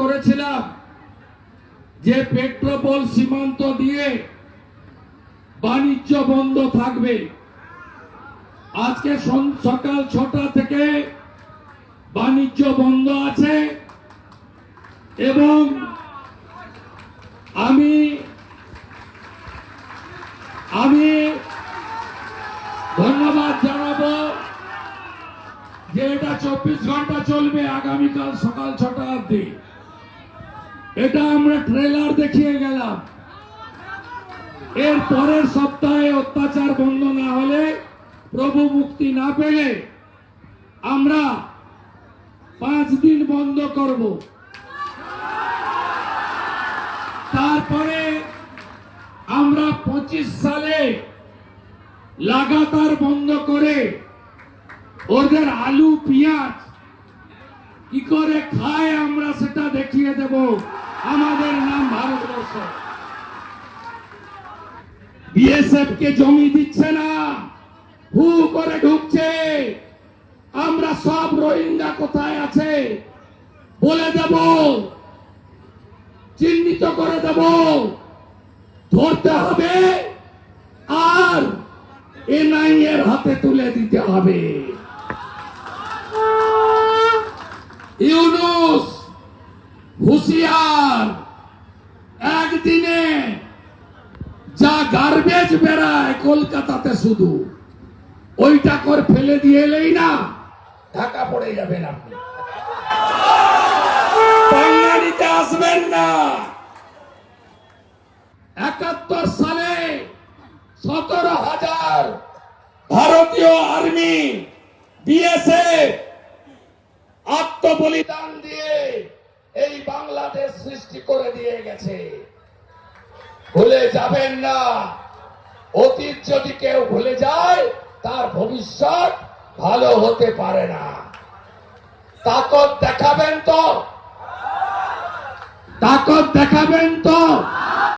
করেছিলাম যে পেট্রোপোল সীমান্ত দিয়ে বাণিজ্য বন্ধ থাকবে। আজকে সকাল ছটা থেকে বাণিজ্য বন্ধ আছে এবং আমি আমি ধন্যবাদ জানাব যে এটা চব্বিশ ঘণ্টা চলবে আগামীকাল সকাল ছটা অব্দি এটা আমরা ট্রেলার দেখিয়ে গেলাম। এর পরের সপ্তাহে অত্যাচার বন্ধ না হলে প্রভু মুক্তি না পেলে আমরা পাঁচ দিন বন্ধ করব। তারপরে আমরা পঁচিশ সালে লাগাতার বন্ধ করে ওদের আলু, পেঁয়াজ কি করে খায় আমরা সেটা দেখিয়ে দেব। আমাদের নাম ভারতবর্ষ। বিএসএফ কে জমি দিচ্ছে না, হু করে ঢুকছে। আমরা সব রোহিঙ্গা কোথায় আছে বলে দেব, চিহ্নিত করে দেব। ধরতে হবে আর এনআই এর হাতে তুলে দিতে হবে। ইউনুস, হুশিয়ার। একদিনে যা গার্বেজ বেড়ায় কলকাতাতে শুধু, ওইটা করে ফেলে দিয়ে এলেই না, ঢাকা পড়ে যাবেন আপনি। বাঙালিতে আসবেন না। একাত্তর সালে সতেরো হাজার ভারতীয় আর্মি, বিএসএফ আত্মবলিদান দিয়ে এই বাংলাদেশ সৃষ্টি করে দিয়ে গেছে। ভুলে যাবেন না। অতীত যদি কেউ ভুলে যায়, তার ভবিষ্যৎ ভালো হতে পারে না। তাকত দেখাবেন তো? তাকত দেখাবেন তো?